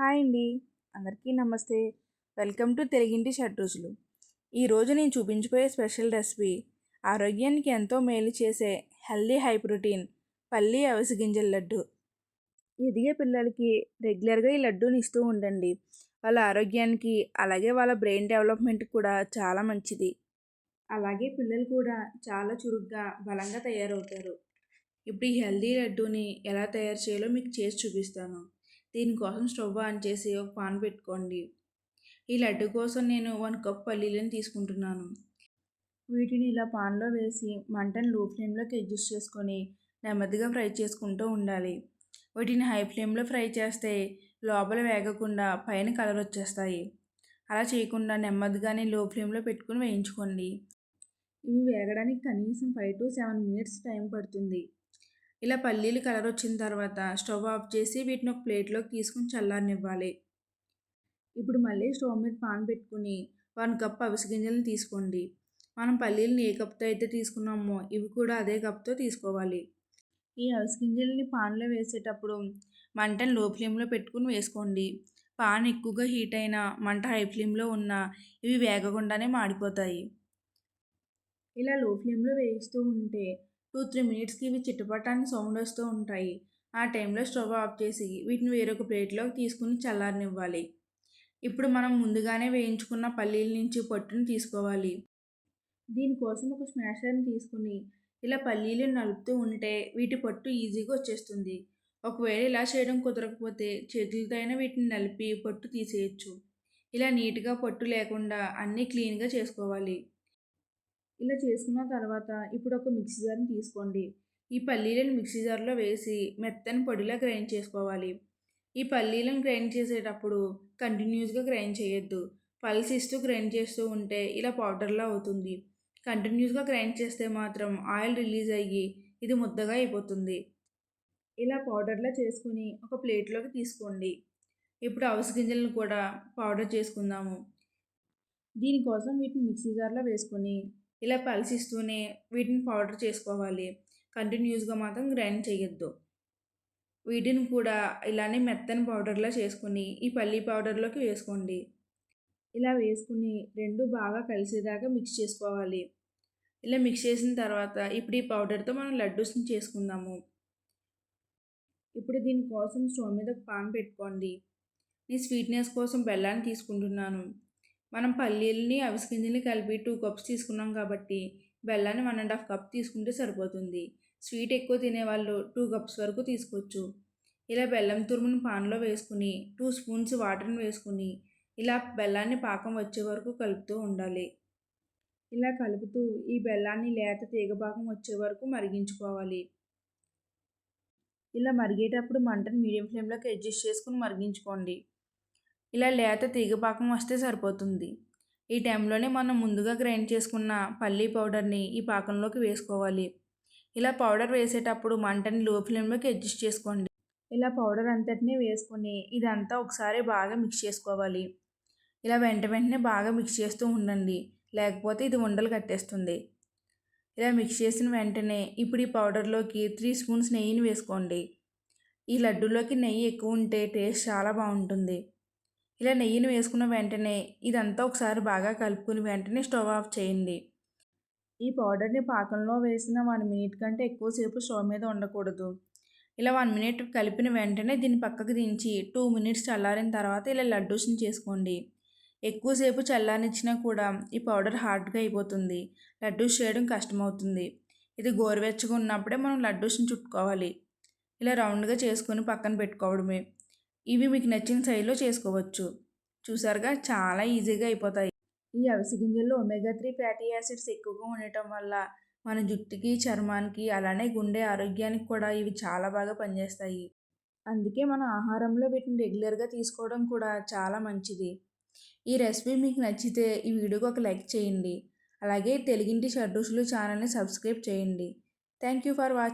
Hi అండి. అందరికీ నమస్తే. వెల్కమ్ టు తెలుగింటి షడ్ ఈరోజు నేను చూపించబోయే స్పెషల్ రెసిపీ ఆరోగ్యానికి ఎంతో మేలు చేసే హెల్దీ హై ప్రోటీన్ పల్లి అవిసి గింజల లడ్డు. ఎదిగే పిల్లలకి రెగ్యులర్గా ఈ లడ్డూని ఇస్తూ ఉండండి. వాళ్ళ ఆరోగ్యానికి అలాగే వాళ్ళ బ్రెయిన్ డెవలప్మెంట్ కూడా చాలా మంచిది. అలాగే పిల్లలు కూడా చాలా చురుగ్గా బలంగా తయారవుతారు. ఇప్పుడు ఈ హెల్దీ లడ్డూని ఎలా తయారు చేయాలో మీకు చేసి చూపిస్తాను. దీనికోసం స్టవ్ ఆన్ చేసి ఒక పాన్ పెట్టుకోండి. ఈ లడ్డు కోసం నేను వన్ కప్ పల్లీలను తీసుకుంటున్నాను. వీటిని ఇలా పాన్లో వేసి మంటను లో ఫ్లేమ్లోకి అడ్జస్ట్ చేసుకొని నెమ్మదిగా ఫ్రై చేసుకుంటూ ఉండాలి. వీటిని హై ఫ్లేమ్లో ఫ్రై చేస్తే లోపల వేగకుండా పైన కలర్ వచ్చేస్తాయి. అలా చేయకుండా నెమ్మదిగానే లో ఫ్లేమ్లో పెట్టుకుని వేయించుకోండి. ఇవి వేగడానికి కనీసం five to seven minutes time పడుతుంది. ఇలా పల్లీలు కలర్ వచ్చిన తర్వాత స్టవ్ ఆఫ్ చేసి వీటిని ఒక ప్లేట్లోకి తీసుకుని చల్లారనివ్వాలి. ఇప్పుడు మళ్ళీ స్టవ్ మీద పాన్ పెట్టుకుని వన్ కప్ అవిసి గింజలను తీసుకోండి. మనం పల్లీలను ఏ కప్తో అయితే తీసుకున్నామో ఇవి కూడా అదే కప్తో తీసుకోవాలి. ఈ అవిసి గింజలని పాన్లో వేసేటప్పుడు మంటను లో ఫ్లేమ్లో పెట్టుకుని వేసుకోండి. పాన్ ఎక్కువగా హీట్ అయినా మంట హై ఫ్లేమ్లో ఉన్నా ఇవి వేగకుండానే మాడిపోతాయి. ఇలా లో ఫ్లేమ్లో వేయిస్తూ ఉంటే టూ త్రీ మినిట్స్కి ఇవి చిట్టుపట్టాన్ని సౌండ్ వస్తూ ఉంటాయి. ఆ టైంలో స్టవ్ ఆఫ్ చేసి వీటిని వేరొక ప్లేట్లోకి తీసుకుని చల్లారనివ్వాలి. ఇప్పుడు మనం ముందుగానే వేయించుకున్న పల్లీల నుంచి పొట్టును తీసుకోవాలి. దీనికోసం ఒక స్మాషర్ని తీసుకుని ఇలా పల్లీలు నలుపుతూ ఉంటే వీటి పొట్టు ఈజీగా వచ్చేస్తుంది. ఒకవేళ ఇలా చేయడం కుదరకపోతే చేతులతో అయినా వీటిని నలిపి పొట్టు తీసేయచ్చు. ఇలా నీట్గా పొట్టు లేకుండా అన్నీ క్లీన్గా చేసుకోవాలి. ఇలా చేసుకున్న తర్వాత ఇప్పుడు ఒక మిక్సీ జార్ని తీసుకోండి. ఈ పల్లీలను మిక్సీ జార్లో వేసి మెత్తని పొడిలా గ్రైండ్ చేసుకోవాలి. ఈ పల్లీలను గ్రైండ్ చేసేటప్పుడు కంటిన్యూస్గా గ్రైండ్ చేయొద్దు. పల్స్ ఇస్తూ గ్రైండ్ చేస్తూ ఉంటే ఇలా పౌడర్లా అవుతుంది. కంటిన్యూస్గా గ్రైండ్ చేస్తే మాత్రం ఆయిల్ రిలీజ్ అయ్యి ఇది ముద్దగా అయిపోతుంది. ఇలా పౌడర్లా చేసుకుని ఒక ప్లేట్లోకి తీసుకోండి. ఇప్పుడు అవస గింజలను కూడా పౌడర్ చేసుకుందాము. దీనికోసం వీటిని మిక్సీ జార్లో వేసుకొని ఇలా పలిసిస్తూనే వీటిని పౌడర్ చేసుకోవాలి. కంటిన్యూస్గా మాత్రం గ్రైండ్ చేయొద్దు. వీటిని కూడా ఇలానే మెత్తని పౌడర్లా చేసుకుని ఈ పల్లీ పౌడర్లోకి వేసుకోండి. ఇలా వేసుకుని రెండు బాగా కలిసేదాకా మిక్స్ చేసుకోవాలి. ఇలా మిక్స్ చేసిన తర్వాత ఇప్పుడు ఈ పౌడర్తో మనం లడ్డూస్ని చేసుకుందాము. ఇప్పుడు దీనికోసం స్టవ్ మీద పాన్ పెట్టుకోండి. నేను స్వీట్నెస్ కోసం బెల్లాన్ని తీసుకుంటున్నాను. మనం పల్లీలని అవిసి గింజల్ని కలిపి టూ కప్స్ తీసుకున్నాం కాబట్టి బెల్లాన్ని వన్ అండ్ హాఫ్ కప్ తీసుకుంటే సరిపోతుంది. స్వీట్ ఎక్కువ తినేవాళ్ళు టూ కప్స్ వరకు తీసుకోవచ్చు. ఇలా బెల్లం తురుమును పాన్లో వేసుకుని టూ స్పూన్స్ వాటర్ని వేసుకుని ఇలా బెల్లాన్ని పాకం వచ్చే వరకు కలుపుతూ ఉండాలి. ఇలా కలుపుతూ ఈ బెల్లాన్ని లేత తీగ పాకం వచ్చే వరకు మరిగించుకోవాలి. ఇలా మరిగేటప్పుడు మంటను మీడియం ఫ్లేమ్లోకి అడ్జస్ట్ చేసుకుని మరిగించుకోండి. ఇలా లేత తీగపాకం వస్తే సరిపోతుంది. ఈ టైంలోనే మనం ముందుగా గ్రైండ్ చేసుకున్న పల్లీ పౌడర్ని ఈ పాకంలోకి వేసుకోవాలి. ఇలా పౌడర్ వేసేటప్పుడు మంటని లో ఫ్లేమ్లోకి అడ్జస్ట్ చేసుకోండి. ఇలా పౌడర్ అంతటినీ వేసుకొని ఇదంతా ఒకసారి బాగా మిక్స్ చేసుకోవాలి. ఇలా వెంట వెంటనే బాగా మిక్స్ చేస్తూ ఉండండి. లేకపోతే ఇది ఉండలు కట్టేస్తుంది. ఇలా మిక్స్ చేసిన వెంటనే ఇప్పుడు ఈ పౌడర్లోకి త్రీ స్పూన్స్ నెయ్యిని వేసుకోండి. ఈ లడ్డూలోకి నెయ్యి ఎక్కువ ఉంటే టేస్ట్ చాలా బాగుంటుంది. ఇలా నెయ్యిని వేసుకున్న వెంటనే ఇదంతా ఒకసారి బాగా కలుపుకుని వెంటనే స్టవ్ ఆఫ్ చేయండి. ఈ పౌడర్ని పాకంలో వేసిన వన్ మినిట్ కంటే ఎక్కువసేపు స్టవ్ మీద ఉండకూడదు. ఇలా వన్ మినిట్ కలిపిన వెంటనే దీన్ని పక్కకు దించి టూ మినిట్స్ చల్లారిన తర్వాత ఇలా లడ్డూస్ని చేసుకోండి. ఎక్కువసేపు చల్లారనిచ్చినా కూడా ఈ పౌడర్ హార్డ్గా అయిపోతుంది. లడ్డూస్ చేయడం కష్టమవుతుంది. ఇది గోరువెచ్చగా ఉన్నప్పుడే మనం లడ్డూస్ని చుట్టుకోవాలి. ఇలా రౌండ్గా చేసుకొని పక్కన పెట్టుకోవడమే. ఇవి మీకు నచ్చిన శైలిలో చేసుకోవచ్చు. చూసారుగా? చాలా ఈజీగా అయిపోతాయి. ఈ అవిసి గింజల్లో ఒమేగా త్రీ ఫ్యాటీ యాసిడ్స్ ఎక్కువగా ఉండటం వల్ల మన జుట్టుకి చర్మానికి అలానే గుండె ఆరోగ్యానికి కూడా ఇవి చాలా బాగా పనిచేస్తాయి. అందుకే మన ఆహారంలో వీటిని రెగ్యులర్గా తీసుకోవడం కూడా చాలా మంచిది. ఈ రెసిపీ మీకు నచ్చితే ఈ వీడియోకి ఒక లైక్ చేయండి. అలాగే తెలుగింటి షడ్రుషులు ఛానల్ని సబ్స్క్రైబ్ చేయండి. Thank you for watching